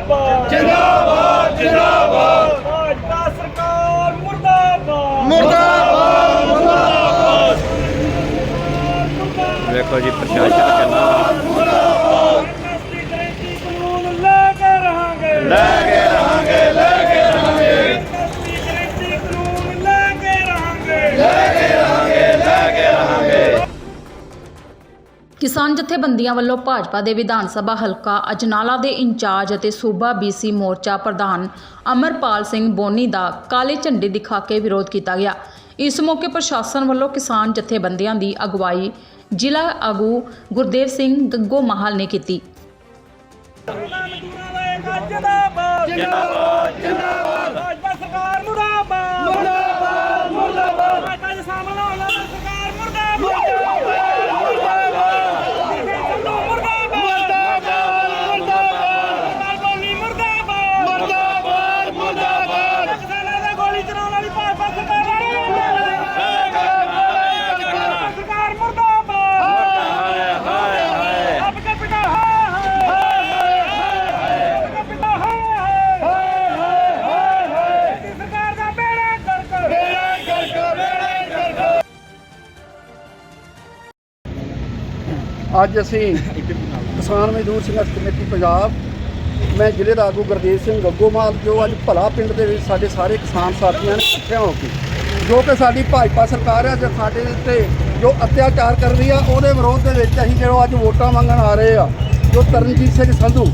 ਜਿੰਦਾਬਾਦ। ਜਿੰਦਾਬਾਦ ਜਿੰਦਾਬਾਦ। ਭਾਜਪਾ ਸਰਕਾਰ ਮੁਰਦਾਬਾਦ। ਮੁਰਦਾਬਾਦ ਮੁਰਦਾਬਾਦ। ਵੇਖੋ ਜੀ ਪ੍ਰਸ਼ਾਸਨ ਕਹਿੰਦਾ ਗਰੰਟੀ ਕਾਨੂੰਨ ਲੈ ਕੇ ਰਹਾਂਗੇ। ਲੈ ਕਿਸਾਨ ਜਥੇਬੰਦੀਆਂ ਵੱਲੋਂ ਭਾਜਪਾ ਦੇ ਵਿਧਾਨ ਸਭਾ ਹਲਕਾ ਅਜਨਾਲਾ ਦੇ ਇੰਚਾਰਜ ਅਤੇ ਸੂਬਾ ਬੀਸੀ ਮੋਰਚਾ ਪ੍ਰਧਾਨ ਅਮਰਪਾਲ ਸਿੰਘ ਬੋਨੀ ਦਾ ਕਾਲੇ ਝੰਡੇ ਦਿਖਾ ਕੇ ਵਿਰੋਧ ਕੀਤਾ ਗਿਆ। ਇਸ ਮੌਕੇ ਪ੍ਰਸ਼ਾਸਨ ਵੱਲੋਂ ਕਿਸਾਨ ਜਥੇਬੰਦੀਆਂ ਦੀ ਅਗਵਾਈ ਜ਼ਿਲ੍ਹਾ ਆਗੂ ਗੁਰਦੇਵ ਸਿੰਘ ਗੱਗੋ ਮਾਹਲ ਨੇ ਕੀਤੀ। ਜਿੰਦਾਬਾਦ ਜਿੰਦਾਬਾਦ ਜਿੰਦਾਬਾਦ। ਭਾਜਪਾ ਸਰਕਾਰ ਮੁਰਦਾਬਾਦ। ਅੱਜ ਅਸੀਂ ਕਿਸਾਨ ਮਜ਼ਦੂਰ ਸੰਘਰਸ਼ ਕਮੇਟੀ ਪੰਜਾਬ, ਮੈਂ ਜ਼ਿਲ੍ਹੇ ਦਾ ਆਗੂ ਗੁਰਦੇਵ ਸਿੰਘ ਗੱਗੋਮਾਲ ਜੋ ਅੱਜ ਭਲਾ ਪਿੰਡ ਦੇ ਵਿੱਚ ਸਾਡੇ ਸਾਰੇ ਕਿਸਾਨ ਸਾਥੀਆਂ ਨੇ ਇਕੱਠੇ ਹੋ ਕੇ, ਜੋ ਕਿ ਸਾਡੀ ਭਾਜਪਾ ਸਰਕਾਰ ਹੈ, ਜੋ ਸਾਡੇ ਉੱਤੇ ਜੋ ਅਤਿਆਚਾਰ ਕਰ ਰਹੀ ਆ, ਉਹਦੇ ਵਿਰੋਧ ਦੇ ਵਿੱਚ ਅਸੀਂ ਜਿਹੜਾ ਅੱਜ ਵੋਟਾਂ ਮੰਗਣ ਆ ਰਹੇ ਆ, ਜੋ ਤਰਨਜੀਤ ਸਿੰਘ ਸੰਧੂ,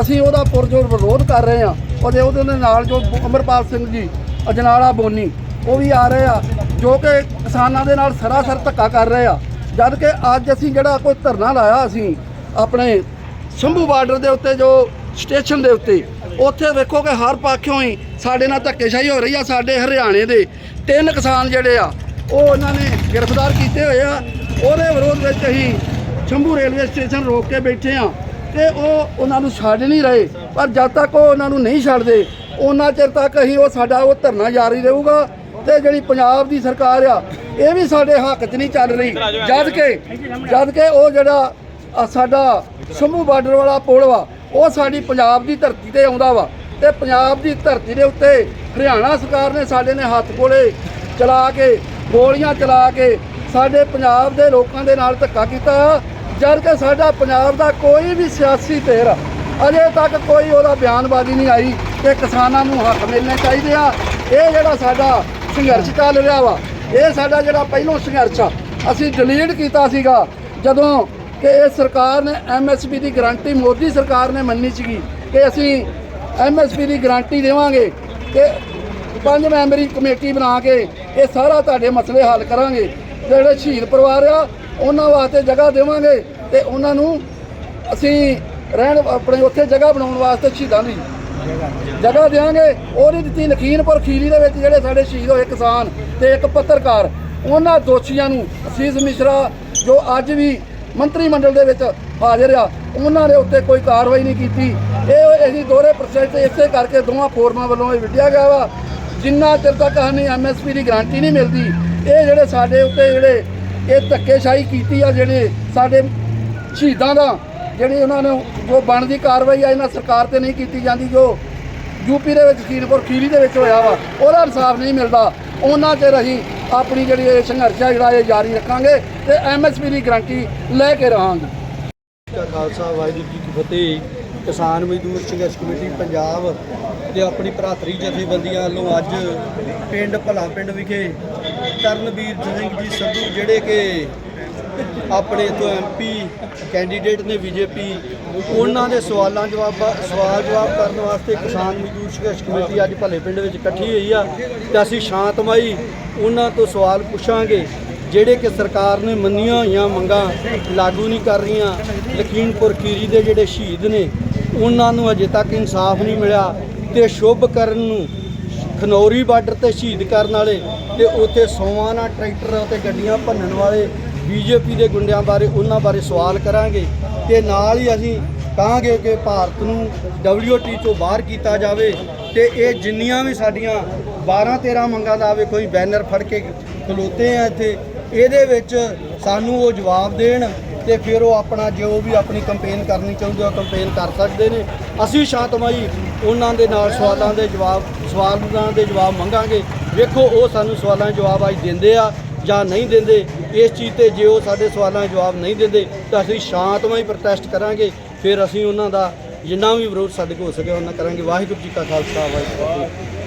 ਅਸੀਂ ਉਹਦਾ ਪੁਰਜੋਰ ਵਿਰੋਧ ਕਰ ਰਹੇ ਆ, ਉਹਦੇ ਉਹਦੇ ਨਾਲ ਜੋ ਅਮਰਪਾਲ ਸਿੰਘ ਜੀ, ਅਜਨਾਲਾ ਬੋਨੀ, ਉਹ ਵੀ ਆ ਰਹੇ ਆ, ਜੋ ਕਿ ਕਿਸਾਨਾਂ ਦੇ ਨਾਲ ਸਰਾਸਰ ਧੱਕਾ ਕਰ ਰਹੇ ਆ ਜਦ ਕਿ ਅੱਜ ਅਸੀਂ ਜਿਹੜਾ ਕੋਈ ਧਰਨਾ ਲਾਇਆ ਅਸੀਂ ਆਪਣੇ ਸ਼ੰਭੂ ਬਾਰਡਰ ਦੇ ਉੱਤੇ, ਜੋ ਸਟੇਸ਼ਨ ਦੇ ਉੱਤੇ, ਉੱਥੇ ਵੇਖੋ ਕਿ ਹਰ ਪਾਸਿਓਂ ਹੀ ਸਾਡੇ ਨਾਲ ਧੱਕੇਸ਼ਾਹੀ ਹੋ ਰਹੀ ਆ, ਸਾਡੇ ਹਰਿਆਣੇ ਦੇ ਤਿੰਨ ਕਿਸਾਨ ਜਿਹੜੇ ਆ, ਉਹ ਉਹਨਾਂ ਨੇ ਗ੍ਰਿਫਤਾਰ ਕੀਤੇ ਹੋਏ ਆ। ਉਹਦੇ ਵਿਰੋਧ ਵਿੱਚ ਅਸੀਂ ਸ਼ੰਭੂ ਰੇਲਵੇ ਸਟੇਸ਼ਨ ਰੋਕ ਕੇ ਬੈਠੇ ਆ ਤੇ ਉਹ ਉਹਨਾਂ ਨੂੰ ਛੱਡ ਨਹੀਂ ਰਹੇ। ਪਰ ਜਦ ਤੱਕ ਉਹ ਉਹਨਾਂ ਨੂੰ ਨਹੀਂ ਛੱਡਦੇ, ਉਹਨਾਂ ਚਿਰ ਤੱਕ ਅਸੀਂ ਉਹ ਸਾਡਾ ਉਹ ਧਰਨਾ ਜਾਰੀ ਰਹੂਗਾ ਤੇ ਜਿਹੜੀ ਪੰਜਾਬ ਦੀ ਸਰਕਾਰ ਆ ਇਹ ਵੀ ਸਾਡੇ ਹੱਕ 'ਚ ਨਹੀਂ ਚੱਲ ਰਹੀ। ਜਦ ਕਿ ਜਦ ਕਿ ਉਹ ਜਿਹੜਾ ਸਾਡਾ ਸਮੂਹ ਬਾਰਡਰ ਵਾਲਾ ਪੁਲ ਵਾ, ਉਹ ਸਾਡੀ ਪੰਜਾਬ ਦੀ ਧਰਤੀ ਤੇ ਆਉਂਦਾ ਵਾ। ਤੇ ਪੰਜਾਬ ਦੀ ਧਰਤੀ ਦੇ ਉੱਤੇ ਹਰਿਆਣਾ ਸਰਕਾਰ ਨੇ ਸਾਡੇ ਨੇ ਹੱਥ ਕੋਲੇ ਚਲਾ ਕੇ, ਗੋਲੀਆਂ ਚਲਾ ਕੇ ਸਾਡੇ ਪੰਜਾਬ ਦੇ ਲੋਕਾਂ ਦੇ ਨਾਲ ਧੱਕਾ ਕੀਤਾ। ਜਦ ਕਿ ਸਾਡਾ ਪੰਜਾਬ ਦਾ ਕੋਈ ਵੀ ਸਿਆਸੀ ਧਿਰ ਅਜੇ ਤੱਕ ਕੋਈ ਉਹਦਾ ਬਿਆਨਬਾਜ਼ੀ ਨਹੀਂ ਆਈ ਕਿ ਕਿਸਾਨਾਂ ਨੂੰ ਹੱਕ ਮਿਲਣੇ ਚਾਹੀਦੇ ਆ। ਇਹ ਜਿਹੜਾ ਸਾਡਾ ਸੰਘਰਸ਼ ਚੱਲ ਰਿਹਾ ਵਾ ਇਹ ਸਾਡਾ ਜਿਹੜਾ ਪਹਿਲੋਂ ਸੰਘਰਸ਼ ਆ, ਅਸੀਂ ਡਿਲੀਟ ਕੀਤਾ ਸੀਗਾ, ਜਦੋਂ ਕਿ ਇਹ ਸਰਕਾਰ ਨੇ ਐਮਐਸਪੀ ਦੀ ਗਾਰੰਟੀ, ਮੋਦੀ ਸਰਕਾਰ ਨੇ ਮੰਨੀ ਸੀਗੀ ਕਿ ਅਸੀਂ ਐਮਐਸਪੀ ਦੀ ਗਾਰੰਟੀ ਦੇਵਾਂਗੇ ਕਿ ਪੰਜ ਮੈਂਬਰੀ ਕਮੇਟੀ ਬਣਾ ਕੇ ਇਹ ਸਾਰਾ ਤੁਹਾਡੇ ਮਸਲੇ ਹੱਲ ਕਰਾਂਗੇ। ਜਿਹੜੇ ਸ਼ਹੀਦ ਪਰਿਵਾਰ ਆ, ਉਹਨਾਂ ਵਾਸਤੇ ਜਗ੍ਹਾ ਦੇਵਾਂਗੇ ਤੇ ਉਹਨਾਂ ਨੂੰ ਅਸੀਂ ਰਹਿਣ, ਆਪਣੇ ਉੱਥੇ ਜਗ੍ਹਾ ਬਣਾਉਣ ਵਾਸਤੇ ਸ਼ਹੀਦਾਂ ਦੀ ਜਗ੍ਹਾ ਦੇਵਾਂਗੇ। ਉਹਦੀ ਦਿੱਤੀ। ਲਖੀਮਪੁਰ ਖੀਰੀ ਦੇ ਵਿੱਚ ਜਿਹੜੇ ਸਾਡੇ ਸ਼ਹੀਦ ਹੋਏ ਕਿਸਾਨ ਤੇ ਇੱਕ ਪੱਤਰਕਾਰ, ਉਹਨਾਂ ਦੋਸ਼ੀਆਂ ਨੂੰ ਅਸੀਸ ਮਿਸ਼ਰਾ, ਜੋ ਅੱਜ ਵੀ ਮੰਤਰੀ ਮੰਡਲ ਦੇ ਵਿੱਚ ਹਾਜ਼ਰ ਆ, ਉਹਨਾਂ ਦੇ ਉੱਤੇ ਕੋਈ ਕਾਰਵਾਈ ਨਹੀਂ ਕੀਤੀ। ਇਹ ਅਸੀਂ ਦੋਹਰੇ ਪ੍ਰੋਸੈਸ ਇਸੇ ਕਰਕੇ ਦੋਵਾਂ ਫੋਰਮਾਂ ਵੱਲੋਂ ਇਹ ਵਿੱਢਿਆ ਗਿਆ ਵਾ। ਜਿੰਨਾ ਚਿਰ ਤੱਕ ਸਾਨੂੰ ਐਮਐਸਪੀ ਦੀ ਗਾਰੰਟੀ ਨਹੀਂ ਮਿਲਦੀ, ਇਹ ਜਿਹੜੇ ਸਾਡੇ ਉੱਤੇ ਜਿਹੜੇ ਇਹ ਧੱਕੇਸ਼ਾਹੀ ਕੀਤੀ ਆ, ਜਿਹੜੇ ਸਾਡੇ ਸ਼ਹੀਦਾਂ ਦਾ ਜਿਹੜੀ ਉਹਨਾਂ ਨੂੰ ਜੋ ਬਣਦੀ ਕਾਰਵਾਈ ਆ, ਇਹਨਾਂ ਸਰਕਾਰ ਤੇ ਨਹੀਂ ਕੀਤੀ ਜਾਂਦੀ, ਜੋ ਯੂਪੀ ਦੇ ਵਿੱਚ ਖੀਰਪੁਰ ਖੀਰੀ ਦੇ ਵਿੱਚ ਹੋਇਆ ਵਾ, ਉਹਦਾ ਇਨਸਾਫ ਨਹੀਂ ਮਿਲਦਾ। ਉਹਨਾਂ 'ਤੇ ਅਸੀਂ ਆਪਣੀ ਜਿਹੜੀ ਇਹ ਸੰਘਰਸ਼ ਆ, ਜਿਹੜਾ ਇਹ ਜਾਰੀ ਰੱਖਾਂਗੇ ਤੇ ਐਮਐਸਪੀ ਦੀ ਗਾਰੰਟੀ ਲੈ ਕੇ ਰਹਾਂਗੇ। ਕਾ ਖਾਲਸਾ, ਵਾਹਿਗੁਰੂ ਜੀ ਕੀ ਫਤਿਹ। ਕਿਸਾਨ ਮਜ਼ਦੂਰ ਸੰਘਰਸ਼ ਕਮੇਟੀ ਪੰਜਾਬ ਤੇ ਆਪਣੀ ਭਰਾਤਰੀ ਜਥੇਬੰਦੀਆਂ ਵੱਲੋਂ ਅੱਜ ਪਿੰਡ ਭਲਾ ਪਿੰਡ ਵਿਖੇ ਤਰਨਵੀਰ ਸਿੰਘ ਜੀ ਸੰਧੂ, ਜਿਹੜੇ ਕਿ ਆਪਣੇ ਤੋਂ ਐਮਪੀ ਕੈਂਡੀਡੇਟ ਨੇ ਬੀਜੇਪੀ ਉਹਨਾਂ ਦੇ ਸਵਾਲਾਂ ਜਵਾਬ ਸਵਾਲ ਜਵਾਬ ਕਰਨ ਵਾਸਤੇ ਕਿਸਾਨ ਮਜ਼ਦੂਰ ਸੰਘਰਸ਼ ਕਮੇਟੀ ਅੱਜ ਭਲੇ ਪਿੰਡ ਵਿੱਚ ਇਕੱਠੀ ਹੋਈ ਆ ਤੇ ਅਸੀਂ ਸ਼ਾਂਤਮਈ ਉਹਨਾਂ ਤੋਂ ਸਵਾਲ ਪੁੱਛਾਂਗੇ, ਜਿਹੜੇ ਕਿ ਸਰਕਾਰ ਨੇ ਮੰਨੀਆਂ ਹੋਈਆਂ ਮੰਗਾਂ ਲਾਗੂ ਨਹੀਂ ਕਰ ਰਹੀਆਂ। ਲਖੀਮਪੁਰ ਖੀਰੀ ਦੇ ਜਿਹੜੇ ਸ਼ਹੀਦ ਨੇ, ਉਹਨਾਂ ਨੂੰ ਅਜੇ ਤੱਕ ਇਨਸਾਫ ਨਹੀਂ ਮਿਲਿਆ ਤੇ ਸ਼ੁਭ ਕਰਨ ਨੂੰ ਖਨੌਰੀ ਬਾਰਡਰ ਤੇ ਸ਼ਹੀਦ ਕਰਨ ਵਾਲੇ ਤੇ ਉੱਥੇ ਸੋਵਾਂ ਨਾਲ ਟਰੈਕਟਰ ਤੇ ਗੱਡੀਆਂ ਭੰਨਣ ਵਾਲੇ ਬੀਜੇਪੀ ਦੇ ਗੁੰਡਿਆਂ ਬਾਰੇ, ਉਹਨਾਂ ਬਾਰੇ ਸਵਾਲ ਕਰਾਂਗੇ ਤੇ ਨਾਲ ਹੀ ਅਸੀਂ ਕਹਾਂਗੇ ਕਿ ਭਾਰਤ ਨੂੰ WTO ਤੋਂ ਬਾਹਰ ਕੀਤਾ ਜਾਵੇ ਤੇ ਇਹ ਜਿੰਨੀਆਂ ਵੀ ਸਾਡੀਆਂ 12 13 ਮੰਗਾਂ ਦਾ ਆਵੇ ਕੋਈ ਬੈਨਰ ਫੜ ਕੇ ਖਲੋਤੇ ਆ ਇੱਥੇ, ਇਹਦੇ ਵਿੱਚ ਸਾਨੂੰ ਉਹ ਜਵਾਬ ਦੇਣ ਤੇ ਫਿਰ ਉਹ ਆਪਣਾ ਜੋ ਵੀ ਆਪਣੀ ਕੰਪੇਨ ਕਰਨੀ ਚਾਹੁੰਦੇ ਉਹ ਕੰਪੇਨ ਕਰ ਸਕਦੇ ਨੇ। ਅਸੀਂ ਸ਼ਾਂਤਮਈ ਉਹਨਾਂ ਦੇ ਨਾਲ ਸਵਾਲਾਂ ਦੇ ਜਵਾਬ, ਸਵਾਲਾਂ ਦੇ ਜਵਾਬ ਮੰਗਾਂਗੇ। ਵੇਖੋ, ਉਹ ਸਾਨੂੰ ਸਵਾਲਾਂ ਦੇ ਜਵਾਬ ਅੱਜ ਦਿੰਦੇ ਆ। ਜਾਂ ਨਹੀਂ ਦਿੰਦੇ, ਇਸ ਚੀਜ਼ ਤੇ ਜੇ ਉਹ ਸਾਡੇ ਸਵਾਲਾਂ ਜਵਾਬ ਨਹੀਂ ਦਿੰਦੇ, ਤਾਂ ਅਸੀਂ ਸ਼ਾਂਤਮਈ ਪ੍ਰੋਟੈਸਟ ਕਰਾਂਗੇ। ਫਿਰ ਅਸੀਂ ਉਹਨਾਂ ਦਾ ਜਿੰਨਾ ਵੀ ਵਿਰੋਧ ਸਾਡੇ ਕੋਲ ਹੋ ਸਕੇ, ਉਹਨਾਂ ਕਰਾਂਗੇ। ਵਾਹਿਗੁਰੂ ਜੀ ਕਾ ਖਾਲਸਾ, ਵਾਹਿਗੁਰੂ ਜੀ